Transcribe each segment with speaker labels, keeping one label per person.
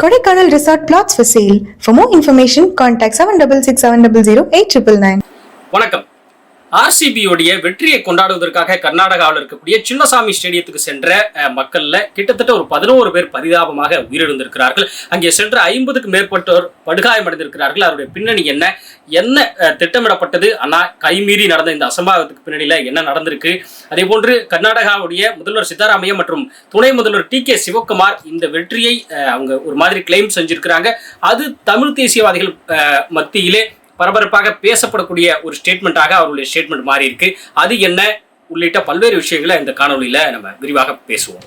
Speaker 1: Kodaikanal Resort Plots for sale. For more information, contact 766700
Speaker 2: வணக்கம் ஆர்சிபியோடைய வெற்றியை கொண்டாடுவதற்காக கர்நாடகாவில் இருக்கக்கூடிய சின்னசாமி ஸ்டேடியத்துக்கு சென்ற மக்கள்ல கிட்டத்தட்ட ஒரு பதினோரு பேர் பரிதாபமாக உயிரிழந்திருக்கிறார்கள். அங்கே சென்ற ஐம்பதுக்கு மேற்பட்டோர் படுகாயமடைந்திருக்கிறார்கள். அவருடைய பின்னணி என்ன? என்ன திட்டமிடப்பட்டது? ஆனால் கைமீறி நடந்த இந்த அசம்பாவிதத்துக்கு பின்னணியில என்ன நடந்திருக்கு? அதே போன்று கர்நாடகாவுடைய முதல்வர் சித்தாராமையா மற்றும் துணை முதல்வர் டி கே சிவகுமார் இந்த வெற்றியை அவங்க ஒரு மாதிரி கிளைம் செஞ்சிருக்கிறாங்க. அது தமிழ் தேசியவாதிகள் மத்தியிலே பரபரப்பாக பேசப்படக்கூடிய ஒரு ஸ்டேட்மெண்ட்டாக அவருடைய ஸ்டேட்மெண்ட் மாறி இருக்கு அது என்ன? உள்ளிட்ட பல்வேறு விஷயங்களை இந்த காணொலியில் நம்ம விரிவாக பேசுவோம்.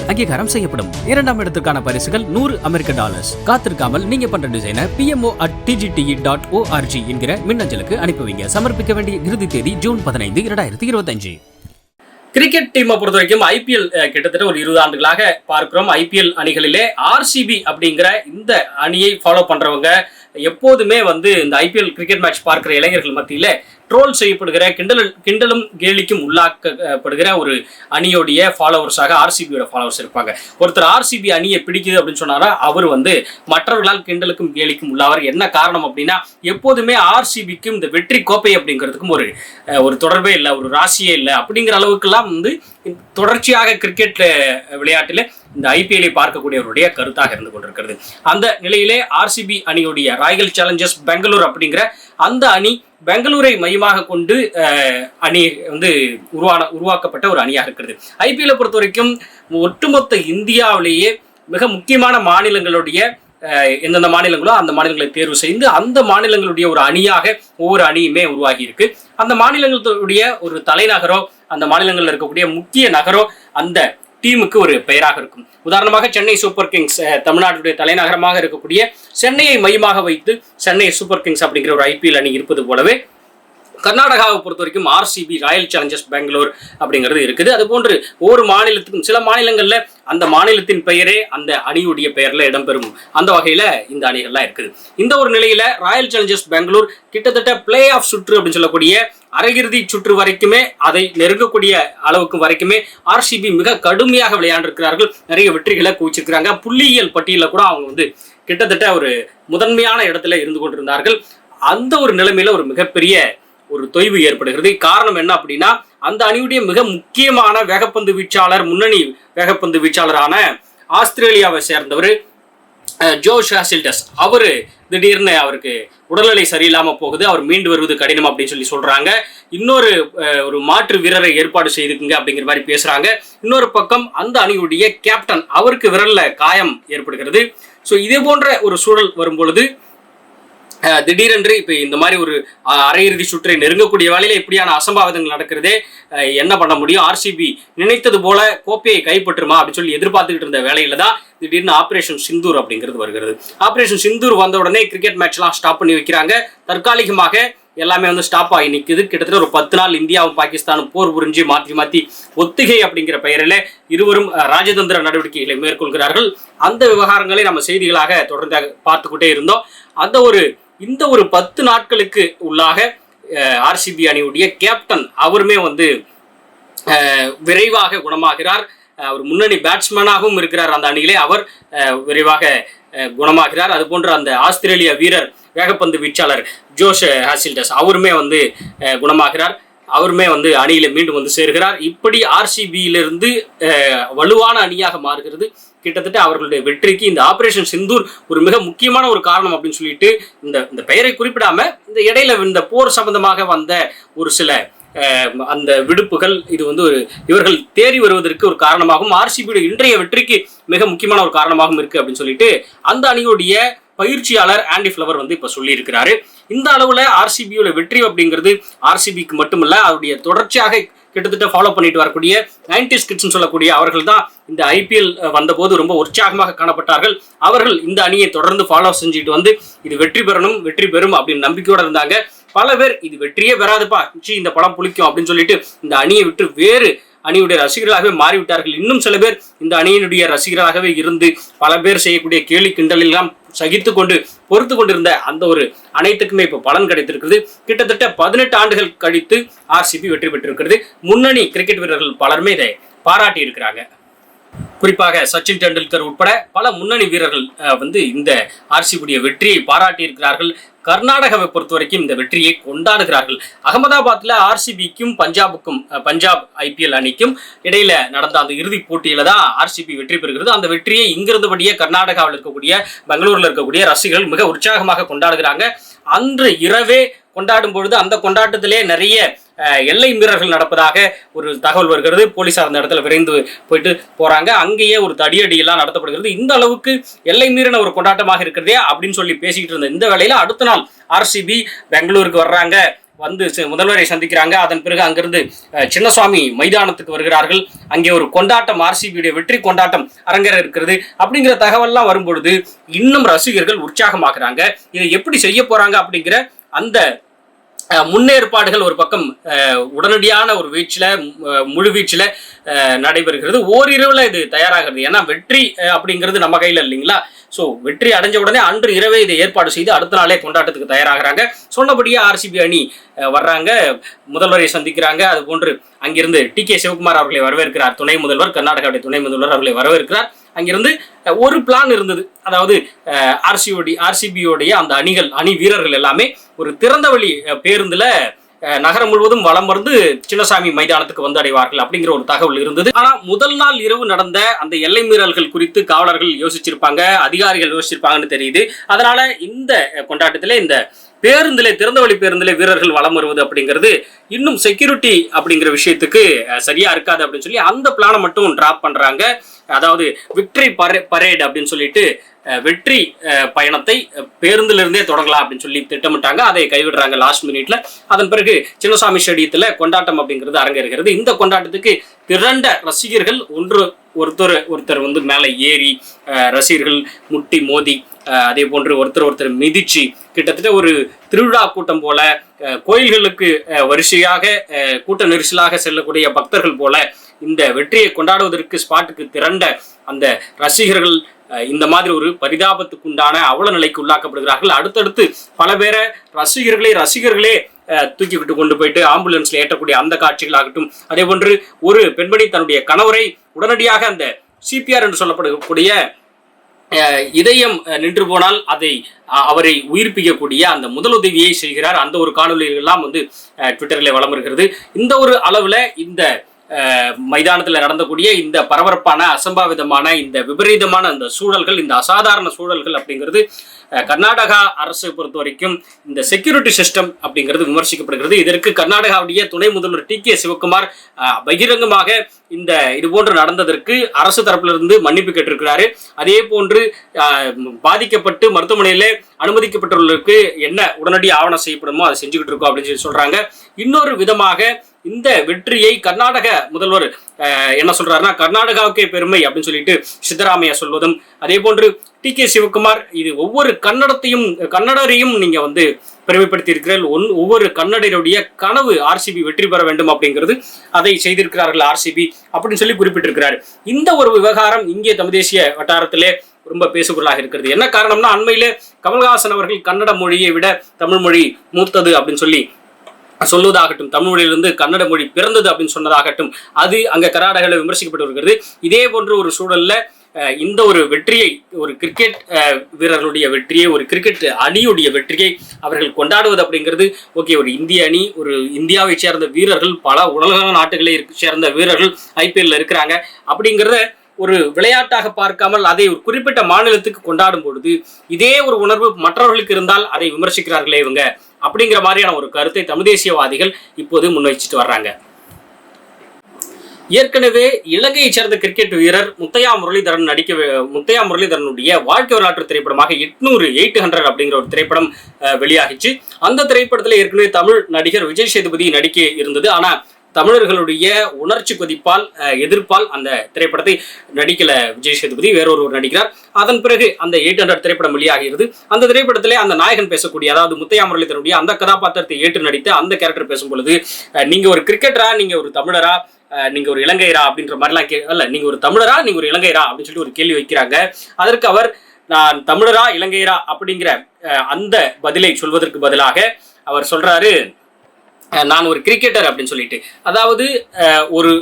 Speaker 3: அங்கீகாரம் செய்யப்படும். இரண்டாம் இடத்துக்கான பரிசுகள் நூறு அமெரிக்க டாலர்ஸ் காத்திருக்காமல் நீங்க பண்ற டிசைனை PMO at DGDE dot ORG என்கிற மின்னஞ்சலுக்கு அனுப்புவீங்க சமர்ப்பிக்க வேண்டிய இறுதி தேதி ஜூன் பதினைந்து இரண்டாயிரத்தி இருபத்தஞ்சு.
Speaker 2: கிரிக்கெட் டீமை பொறுத்த வரைக்கும் ஐபிஎல் கிட்டத்தட்ட ஒரு இருபது ஆண்டுகளாக பார்க்கிறோம். ஐபிஎல் அணிகளிலே ஆர்சிபி அப்படிங்கிற இந்த அணியை ஃபாலோ பண்றவங்க எப்போதுமே வந்து இந்த ஐபிஎல் கிரிக்கெட் மேட்ச் பார்க்கிற இளைஞர்கள் மத்தியில ட்ரோல் செய்யப்படுகிற கிண்டல் கிண்டலும் கேலிக்கும் உள்ளாக்கப்படுகிற ஒரு அணியோடைய ஃபாலோவர்ஸாக ஆர்சிபியோட ஃபாலோவர்ஸ் இருப்பாங்க. ஒருத்தர் ஆர்சிபி அணியை பிடிக்குது அப்படின்னு சொன்னாரா அவர் வந்து மற்றவர்களால் கிண்டலுக்கும் கேலிக்கும் உள்ளாவார். என்ன காரணம் அப்படின்னா எப்போதுமே ஆர்சிபிக்கும் இந்த வெற்றி கோப்பை அப்படிங்கிறதுக்கும் ஒரு ஒரு தொடர்பே இல்லை ஒரு ராசியே இல்லை. அப்படிங்கிற அளவுக்கெல்லாம் வந்து தொடர்ச்சியாக கிரிக்கெட் விளையாட்டில் இந்த ஐபிஎல்லை பார்க்கக்கூடியவருடைய கருத்தாக இருந்து கொண்டிருக்கிறது. அந்த நிலையிலே ஆர்சிபி அணியுடைய ராயல் சேலஞ்சர்ஸ் பெங்களூர் அப்படிங்கிற அந்த அணி பெங்களூரை மையமாக கொண்டு அணி வந்து உருவான உருவாக்கப்பட்ட ஒரு அணியாக இருக்கிறது. ஐபிஎல்லை பொறுத்த வரைக்கும் ஒட்டுமொத்த இந்தியாவிலேயே மிக முக்கியமான மாநிலங்களுடைய எந்தெந்த மாநிலங்களோ அந்த மாநிலங்களை தேர்வு செய்து அந்த மாநிலங்களுடைய ஒரு அணியாக ஒவ்வொரு அணியுமே உருவாகி இருக்கு அந்த மாநிலங்களுடைய ஒரு தலைநகரோ அந்த மாநிலங்களில் இருக்கக்கூடிய முக்கிய நகரோ அந்த டீமுக்கு ஒரு பெயராக இருக்கும். உதாரணமாக சென்னை சூப்பர் கிங்ஸ் தமிழ்நாட்டுடைய தலைநகரமாக இருக்கக்கூடிய சென்னையை மையமாக வைத்து சென்னை சூப்பர் கிங்ஸ் அப்படிங்கிற ஒரு ஐபிஎல் அணி இருப்பது போலவே கர்நாடகாவை பொறுத்த வரைக்கும் ஆர்சிபி ராயல் சேலஞ்சர்ஸ் பெங்களூர் அப்படிங்கிறது இருக்குது. அது போன்று ஒவ்வொரு மாநிலத்துக்கும் சில மாநிலங்களில் அந்த மாநிலத்தின் பெயரே அந்த அணியுடைய பெயரில் இடம்பெறும். அந்த வகையில் இந்த அணிகள்லாம் இருக்குது. இந்த ஒரு நிலையில் ராயல் சேலஞ்சர்ஸ் பெங்களூர் கிட்டத்தட்ட பிளே ஆஃப் சுற்று அப்படின்னு சொல்லக்கூடிய அரையிறுதி சுற்று வரைக்குமே அதை நெருங்கக்கூடிய அளவுக்கு வரைக்குமே ஆர்சிபி மிக கடுமையாக விளையாண்டிருக்கிறார்கள். நிறைய வெற்றிகளை குவிச்சிருக்கிறாங்க. புள்ளியியல் பட்டியலில் கூட அவங்க வந்து கிட்டத்தட்ட ஒரு முதன்மையான இடத்துல இருந்து கொண்டிருந்தார்கள். அந்த ஒரு நிலைமையில ஒரு மிகப்பெரிய ஒரு தொய்வு ஏற்படுகிறது. காரணம் என்ன அப்படின்னா அந்த அணியுடைய மிக முக்கியமான வேகப்பந்து வீச்சாளர் முன்னணி வேகப்பந்து வீச்சாளரான ஆஸ்திரேலியாவை சேர்ந்தவர் ஜோஷ் ஹாசில்டஸ் அவர் திடீர்னு அவருக்கு உடல்நிலை சரியில்லாமல் போகுது அவர் மீண்டு வருவது கடினம் அப்படின்னு சொல்லி சொல்கிறாங்க இன்னொரு ஒரு மாற்று வீரரை ஏற்பாடு செய்துக்குங்க அப்படிங்கிற மாதிரி பேசுகிறாங்க இன்னொரு பக்கம் அந்த அணியுடைய கேப்டன் அவருக்கு விரலில் காயம் ஏற்படுகிறது. ஸோ இதே போன்ற ஒரு சூழல் வரும் பொழுது திடீரென்று இப்போ இந்த மாதிரி ஒரு அரையிறுதி சுற்றை நெருங்கக்கூடிய வேலையில் இப்படியான அசம்பாவிதங்கள் நடக்கிறதே என்ன பண்ண முடியும்? ஆர்சிபி நினைத்தது போல கோப்பையை கைப்பற்றுமா அப்படின்னு சொல்லி எதிர்பார்த்துக்கிட்டு இருந்த வேலையில தான் திடீர்னு ஆப்ரேஷன் சிந்தூர் அப்படிங்கிறது வருகிறது. ஆப்ரேஷன் சிந்தூர் வந்த உடனே கிரிக்கெட் மேட்ச்லாம் ஸ்டாப் பண்ணி வைக்கிறாங்க. தற்காலிகமாக எல்லாமே வந்து ஸ்டாப் ஆகி நிற்குது கிட்டத்தட்ட ஒரு பத்து நாள் இந்தியாவும் பாகிஸ்தானும் போர் புரிஞ்சு மாற்றி மாற்றி ஒத்திகை அப்படிங்கிற பெயரில் இருவரும் ராஜதந்திர நடவடிக்கைகளை மேற்கொள்கிறார்கள். அந்த விவகாரங்களை நம்ம செய்திகளாக தொடர்ந்து பார்த்துக்கிட்டே இருந்தோம். அந்த ஒரு இந்த ஒரு பத்து நாட்களுக்கு உள்ளாக ஆர்சிபி அணியுடைய கேப்டன் அவருமே வந்து விரைவாக குணமாகிறார். அவர் முன்னணி பேட்ஸ்மேனாகவும் இருக்கிறார். அந்த அணியிலே அவர் விரைவாக குணமாகிறார். அது போன்ற அந்த ஆஸ்திரேலிய வீரர் வேகப்பந்து வீச்சாளர் ஜோஷ் ஹாசில்டஸ் அவருமே வந்து குணமாகிறார். அவருமே வந்து அணியில மீண்டும் வந்து சேர்கிறார். இப்படி ஆர்சிபியிலிருந்து வலுவான அணியாக மாறுகிறது. கிட்டத்தட்ட அவர்களுடைய வெற்றிக்கு இந்த ஆபரேஷன் சிந்தூர் ஒரு மிக முக்கியமான ஒரு காரணம் அப்படின்னு சொல்லிட்டு இந்த இந்த பெயரை குறிப்பிடாம இந்த இடையில இந்த போர் சம்பந்தமாக வந்த ஒரு சில அந்த விடுப்புகள் இது வந்து ஒரு இவர்கள் தேறி வருவதற்கு ஒரு காரணமாகவும் ஆர்சிபியுடைய இன்றைய வெற்றிக்கு மிக முக்கியமான ஒரு காரணமாகவும் இருக்கு அப்படின்னு சொல்லிட்டு அந்த அணியுடைய பயிற்சியாளர் ஆண்டி ஃபிளவர் வந்து இப்ப சொல்லியிருக்கிறாரு. இந்த அளவுல ஆர்சிபியோட வெற்றி அப்படிங்கிறது ஆர்சிபிக்கு மட்டுமல்ல அவருடைய தொடர்ச்சியாக கிட்டத்தட்ட ஃபாலோ பண்ணிட்டு வரக்கூடிய நைன்டிஸ் கிட்ஸ்னு சொல்லக்கூடிய அவர்கள் தான் இந்த ஐபிஎல் வந்தபோது ரொம்ப உற்சாகமாக காணப்பட்டார்கள். அவர்கள் இந்த அணியை தொடர்ந்து ஃபாலோ செஞ்சுட்டு வந்து இது வெற்றி பெறணும் வெற்றி பெறும் அப்படின்னு நம்பிக்கையோட இருந்தாங்க. பல பேர் இது வெற்றியே பெறாதுப்பா சி இந்த படம் புளிக்கும் அப்படின்னு சொல்லிட்டு இந்த அணியை விட்டு வேறு அணியுடைய ரசிகர்களாகவே மாறிவிட்டார்கள். இன்னும் சில பேர் இந்த அணியினுடைய ரசிகர்களாகவே இருந்து பல பேர் செய்யக்கூடிய கேலி கிண்டலெல்லாம் சகித்து கொண்டு பொறுத்து கொண்டிருந்த அந்த ஒரு அனைத்துக்குமே இப்போ பலன் கிடைத்திருக்கிறது. கிட்டத்தட்ட பதினெட்டு ஆண்டுகள் கழித்து ஆர்சிபி வெற்றி பெற்றிருக்கிறது. முன்னணி கிரிக்கெட் வீரர்கள் பலருமே இதை பாராட்டி இருக்கிறாங்க குறிப்பாக சச்சின் டெண்டுல்கர் உட்பட பல முன்னணி வீரர்கள் வந்து இந்த ஆர்சிபுடைய வெற்றியை பாராட்டியிருக்கிறார்கள். கர்நாடகாவை பொறுத்த வரைக்கும் இந்த வெற்றியை கொண்டாடுகிறார்கள். அகமதாபாத்தில் ஆர்சிபிக்கும் பஞ்சாபுக்கும் பஞ்சாப் ஐபிஎல் அணிக்கும் இடையில நடந்த அந்த இறுதிப் போட்டியில தான் ஆர்சிபி வெற்றி பெறுகிறது. அந்த வெற்றியை இங்கிருந்தபடியே கர்நாடகாவில் இருக்கக்கூடிய பெங்களூரில் இருக்கக்கூடிய ரசிகர்கள் மிக உற்சாகமாக கொண்டாடுகிறாங்க. அன்று இரவே கொண்டாடும் பொழுது அந்த கொண்டாட்டத்திலே நிறைய எல்லை மீறல்கள் நடப்பதாக ஒரு தகவல் வருகிறது. போலீசார் அந்த இடத்துல விரைந்து போயிட்டு போறாங்க. அங்கேயே ஒரு தடியடி எல்லாம் நடத்தப்படுகிறது. இந்த அளவுக்கு எல்லை மீறின ஒரு கொண்டாட்டமாக இருக்கிறதே அப்படின்னு சொல்லி பேசிக்கிட்டு இருந்த இந்த வேளையில அடுத்த நாள் ஆர்சிபி பெங்களூருக்கு வர்றாங்க. வந்து முதல்வரை சந்திக்கிறாங்க. அதன் பிறகு அங்கிருந்து சின்னசுவாமி மைதானத்துக்கு வருகிறார்கள். அங்கே ஒரு கொண்டாட்டம் ஆர்சிபியுடைய வெற்றி கொண்டாட்டம் அரங்கேற இருக்கிறது அப்படிங்கிற தகவல்லாம் வரும்பொழுது இன்னும் ரசிகர்கள் உற்சாகமாக்குறாங்க இதை எப்படி செய்ய போறாங்க அப்படிங்கிற அந்த முன்னேற்பாடுகள் ஒரு பக்கம் உடனடியான ஒரு வீச்சில் முழு வீச்சில் நடைபெறுகிறது. ஓரிரவில் இது தயாராகிறது. ஏன்னா வெற்றி அப்படிங்கிறது நம்ம கையில் இல்லைங்களா? ஸோ வெற்றி அடைஞ்ச உடனே அன்று இரவே இதை ஏற்பாடு செய்து அடுத்த நாளே கொண்டாட்டத்துக்கு தயாராகிறாங்க. சொன்னபடியே ஆர்சிபி அணி வர்றாங்க. முதல்வரை சந்திக்கிறாங்க. அது போன்று அங்கிருந்து டி கே சிவகுமார் அவர்களை வரவேற்கிறார். துணை முதல்வர் கர்நாடகாவுடைய துணை முதல்வர் அவர்களை வரவேற்கிறார். அங்கிருந்து ஒரு பிளான் இருந்தது. அதாவது ஆர்சிஓடி ஆர்சிபியோடைய அந்த அணிகள் அணி வீரர்கள் எல்லாமே ஒரு திறந்தவழி பேருந்துல நகரம் முழுவதும் வளம் வந்து சின்னசாமி மைதானத்துக்கு வந்து அடைவார்கள் அப்படிங்கிற ஒரு தகவல் இருந்தது. ஆனா முதல் நாள் இரவு நடந்த அந்த எல்லை மீறல்கள் குறித்து காவலர்கள் யோசிச்சிருப்பாங்க அதிகாரிகள் யோசிச்சிருப்பாங்கன்னு தெரியுது. அதனால இந்த கொண்டாட்டத்திலே இந்த பேருந்திலே திறந்த வழி பேருந்திலே வீரர்கள் வலம் வருவது அப்படிங்கிறது இன்னும் செக்யூரிட்டி அப்படிங்கிற விஷயத்துக்கு சரியா இருக்காது அப்படின்னு சொல்லி அந்த பிளானை மட்டும் டிராப் பண்றாங்க. அதாவது விக்டரி பரே பரேட் அப்படின்னு சொல்லிட்டு வெற்றி பயணத்தை பேருந்திலிருந்தே தொடங்கலாம் அப்படின்னு சொல்லி திட்டமிட்டாங்க. அதை கைவிடுறாங்க லாஸ்ட் மினிட்ல அதன் பிறகு சின்னசாமி ஸ்டேடியத்தில் கொண்டாட்டம் அப்படிங்கிறது அரங்கேறுகிறது. இந்த கொண்டாட்டத்துக்கு திரண்ட ரசிகர்கள் ஒன்று ஒருத்தர் ஒருத்தர் வந்து மேலே ஏறி ரசிகர்கள் முட்டி மோதி அதே போன்று ஒருத்தர் ஒருத்தர் மிதிச்சு கிட்டத்தட்ட ஒரு திருவிழா கூட்டம் போல கோயில்களுக்கு வரிசையாக கூட்ட நெரிசலாக செல்லக்கூடிய பக்தர்கள் போல இந்த வெற்றியை கொண்டாடுவதற்கு ஸ்பாட்டுக்கு திரண்ட அந்த ரசிகர்கள் இந்த மாதிரி ஒரு பரிதாபத்துக்குண்டான அவல நிலைக்கு உள்ளாக்கப்படுகிறார்கள். அடுத்தடுத்து பல பேரை ரசிகர்களே ரசிகர்களே தூக்கிக்கிட்டு கொண்டு போயிட்டு ஆம்புலன்ஸ்ல ஏற்றக்கூடிய அந்த காட்சிகளாகட்டும் அதே போன்று ஒரு பெண்மணி தன்னுடைய கணவரை உடனடியாக அந்த சிபிஆர் என்று சொல்லப்படக்கூடிய இதயம் நின்று போனால் அதை அவரை உயிர்ப்பிக்கக்கூடிய அந்த முதலுதவியை செய்கிறார். அந்த ஒரு காணொலிகள் எல்லாம் வந்து ட்விட்டரில் வளம் இருக்கிறது இந்த ஒரு அளவுல இந்த மைதானத்தில் நடந்தக்கூடிய இந்த பரபரப்பான அசம்பாவிதமான இந்த விபரீதமான அந்த சூழல்கள் இந்த அசாதாரண சூழல்கள் அப்படிங்கிறது கர்நாடகா அரசை பொறுத்த வரைக்கும் இந்த செக்யூரிட்டி சிஸ்டம் அப்படிங்கிறது விமர்சிக்கப்படுகிறது. இதற்கு கர்நாடகாவுடைய துணை முதல்வர் டி கே சிவகுமார் பகிரங்கமாக இந்த இது போன்று நடந்ததற்கு அரசு தரப்பிலிருந்து மன்னிப்பு கேட்டிருக்கிறாரு. அதே போன்று பாதிக்கப்பட்டு மருத்துவமனையில் அனுமதிக்கப்பட்டுள்ளவர்களுக்கு என்ன உடனடி ஆவணம் செய்யப்படுமோ அதை செஞ்சுக்கிட்டு இருக்கோம் அப்படின்னு சொல்லி சொல்றாங்க. இன்னொரு விதமாக இந்த வெற்றியை கர்நாடக முதல்வர் என்ன சொல்றாருன்னா கர்நாடகாவுக்கே பெருமை அப்படின்னு சொல்லிட்டு சித்தராமையா சொல்வதும் அதே போன்று டி கே சிவகுமார் இது ஒவ்வொரு கன்னடத்தையும் கன்னடரையும் நீங்க வந்து பெருமைப்படுத்தி இருக்கிறீர்கள் ஒன் ஒவ்வொரு கன்னடருடைய கனவு ஆர்சிபி வெற்றி பெற வேண்டும் அப்படிங்கிறது அதை செய்திருக்கிறார்கள் ஆர்சிபி அப்படின்னு சொல்லி குறிப்பிட்டிருக்கிறார். இந்த ஒரு விவகாரம் இங்கே தமிழ் தேசிய வட்டாரத்திலே ரொம்ப பேசுபொருளாக இருக்கிறது. என்ன காரணம்னா அண்மையிலே கமல்ஹாசன் அவர்கள் கன்னட மொழியை விட தமிழ் மொழி மூத்தது அப்படின்னு சொல்லி சொல்லுவதாகட்டும் தமிழ் மொழியிலிருந்து கன்னட மொழி பிறந்தது அப்படின்னு சொன்னதாகட்டும் அது அங்கே கர்நாடகாவில் விமர்சிக்கப்பட்டு வருகிறது இதே போன்ற ஒரு சூழலில் இந்த ஒரு வெற்றியை ஒரு கிரிக்கெட் வீரர்களுடைய வெற்றியை ஒரு கிரிக்கெட் அணியுடைய வெற்றியை அவர்கள் கொண்டாடுவது அப்படிங்கிறது ஓகே ஒரு இந்திய அணி ஒரு இந்தியாவை சேர்ந்த வீரர்கள் பல உலக நாட்டுகளை சேர்ந்த வீரர்கள் ஐபிஎல்ல இருக்கிறாங்க. அப்படிங்கிறத ஒரு விளையாட்டாக பார்க்காமல் அதை ஒரு குறிப்பிட்ட மாநிலத்துக்கு கொண்டாடும் பொழுது இதே ஒரு உணர்வு மற்றவர்களுக்கு இருந்தால் அதை விமர்சிக்கிறார்களே இவங்க. அப்படிங்கிற மாதிரியான ஒரு கருத்தை தமிழ் தேசியவாதிகள் இப்போது முன்வைச்சிட்டு வர்றாங்க. ஏற்கனவே இலங்கையைச் சேர்ந்த கிரிக்கெட் வீரர் முத்தையா முரளிதரன் நடிக்க முத்தையா முரளிதரனுடைய வாழ்க்கை வரலாற்று திரைப்படமாக எட்நூறு எயிட் ஹண்ட்ரட் அப்படிங்கிற ஒரு திரைப்படம் வெளியாகிச்சு. அந்த திரைப்படத்தில் ஏற்கனவே தமிழ் நடிகர் விஜய் சேதுபதி நடிக்க இருந்தது. ஆனால் தமிழர்களுடைய உணர்ச்சி கொதிப்பால் எதிர்ப்பால் அந்த திரைப்படத்தை நடிக்கல விஜய் சேதுபதி. வேறொருவர் நடிக்கிறார். அதன் பிறகு அந்த எயிட் ஹண்ட்ரட் திரைப்படம் வெளியாகிறது. அந்த திரைப்படத்திலே அந்த நாயகன் பேசக்கூடிய அதாவது முத்தையா முரளிதரனுடைய அந்த கதாபாத்திரத்தை ஏற்று நடித்த அந்த கேரக்டர் பேசும் பொழுது நீங்க ஒரு கிரிக்கெட்டரா நீங்க ஒரு தமிழரா நீங்கள் நீங்க ஒரு இலங்கையரா அப்படின்ற மாதிரிலாம் கே அல்ல நீங்க ஒரு தமிழரா நீங்க ஒரு இலங்கையரா அப்படின்னு சொல்லிட்டு ஒரு கேள்வி வைக்கிறாங்க. அதற்கு அவர் நான் தமிழரா இலங்கையரா அப்படிங்கிற அந்த பதிலை சொல்வதற்கு பதிலாக அவர் சொல்றாரு நான் ஒரு கிரிக்கெட்டர் அப்படின்னு சொல்லிட்டு. அதாவது ஒரு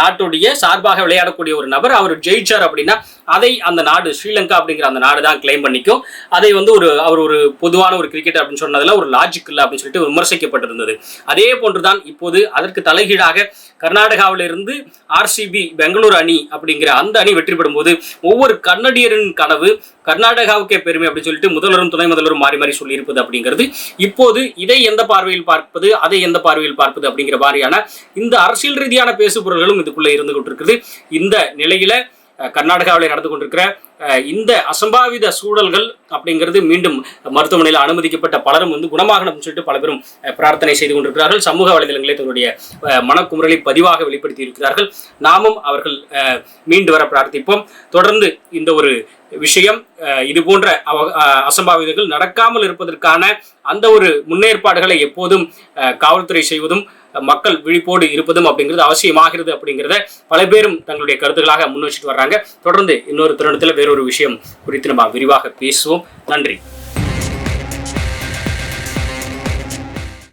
Speaker 2: நாட்டுடைய சார்பாக விளையாடக்கூடிய ஒரு நபர் அவர் ஜெயிச்சார் அப்படின்னா அதை அந்த நாடு ஸ்ரீலங்கா அப்படிங்கிற அந்த நாடு தான் கிளைம் பண்ணிக்கும். அதை வந்து ஒரு அவர் ஒரு பொதுவான ஒரு கிரிக்கெட்டர் அப்படின்னு சொன்னதில் ஒரு லாஜிக் இல்லை அப்படின்னு சொல்லிட்டு விமர்சிக்கப்பட்டிருந்தது. அதே போன்றுதான் இப்போது அதற்கு தலைகீழாக கர்நாடகாவிலிருந்து ஆர்சிபி பெங்களூரு அணி அப்படிங்கிற அந்த அணி வெற்றி பெறும்போது ஒவ்வொரு கன்னடியரின் கனவு கர்நாடகாவுக்கே பெருமை அப்படின்னு சொல்லிட்டு முதல்வரும் துணை முதல்வரும் மாறி மாறி சொல்லியிருப்பது அப்படிங்கிறது. இப்போது இதை எந்த பார்வையில் பார்ப்பது அதை எந்த பார்வையில் பார்ப்பது அப்படிங்கிற மாதிரியான இந்த அரசியல் ரீதியான பேசுபொருள்களும் இதுக்குள்ளே இருந்து கொண்டிருக்கிறது இந்த நிலையில கர்நாடகாவில் நடந்து கொண்டிருக்கிற இந்த அசம்பாவித சூழல்கள் அப்படிங்கிறது மீண்டும் மருத்துவமனையில் அனுமதிக்கப்பட்ட பலரும் வந்து குணமாகணும்னு சொல்லிட்டு பல பேரும் பிரார்த்தனை செய்து கொண்டிருக்கிறார்கள். சமூக வலைதளங்களில் தன்னுடைய மனக்குமுறலை பதிவாக வெளிப்படுத்தி இருக்கிறார்கள். நாமும் அவர்கள் அஹ், மீண்டு வர பிரார்த்திப்போம். தொடர்ந்து இந்த ஒரு விஷயம் இது போன்ற அவ- அஹ், அசம்பாவிதங்கள் நடக்காமல் இருப்பதற்கான அந்த ஒரு முன்னேற்பாடுகளை எப்போதும் அஹ், காவல்துறை செய்வதும் மக்கள் விழிப்போடு இருப்பதும் அப்படிங்கிறது அவசியமாகிறது அப்படிங்கிறத பல பேரும் தங்களுடைய கருத்துக்களாக முன் வச்சுட்டு வர்றாங்க. தொடர்ந்து இன்னொரு தருணத்தில் வேறொரு விஷயம் குறித்து நம்ம விரிவாக பேசுவோம். நன்றி.